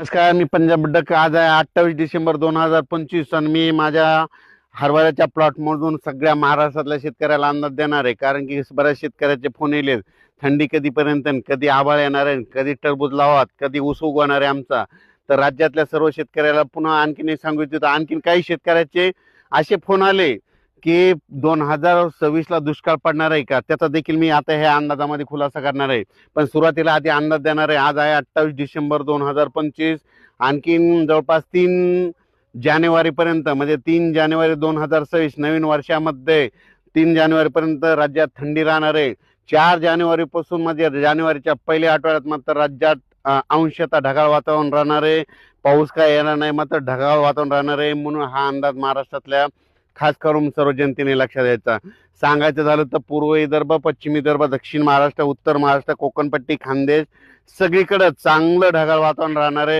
नमस्कार मी पंजाब डक. आज आहे अठ्ठावीस डिसेंबर दोन हजार पंचवीस आणि मी माझ्या हरभऱ्याच्या प्लॉटमधून सगळ्या महाराष्ट्रातल्या शेतकऱ्याला अंदाज देणार आहे. कारण की बऱ्याच शेतकऱ्याचे फोन येले थंडी कधीपर्यंत कधी आभाळ येणार आहे कधी टरबूज लावात कधी ऊस उगवणार आहे आमचा. तर राज्यातल्या सर्व शेतकऱ्याला पुन्हा आणखीन सांगू इच्छितो. आणखीन काही शेतकऱ्याचे असे फोन आले की दोन हजार सव्वीसला दुष्काळ पडणार आहे का? त्याचा देखील मी आता ह्या अंदाजामध्ये खुलासा करणार आहे. पण सुरुवातीला आधी अंदाज देणार आहे. आज आहे अठ्ठावीस डिसेंबर दोन हजार पंचवीस. आणखीन जवळपास तीन जानेवारीपर्यंत म्हणजे तीन जानेवारी दोन हजार सव्वीस नवीन वर्षामध्ये तीन जानेवारीपर्यंत राज्यात थंडी राहणार आहे. चार जानेवारीपासून म्हणजे जानेवारीच्या पहिल्या आठवड्यात मात्र राज्यात अंशतः ढगाळ वातावरण राहणार आहे. पाऊस काय येणार नाही मात्र ढगाळ वातावरण राहणार आहे. म्हणून हा अंदाज महाराष्ट्रातल्या खास करून सर्व जनतेने लक्षात द्यायचा सांगायचं झालं तर पूर्व विदर्भ पश्चिम विदर्भ दक्षिण महाराष्ट्र उत्तर महाराष्ट्र कोकणपट्टी खानदेश सगळीकडं चांगलं ढगाळ वातावरण राहणार आहे.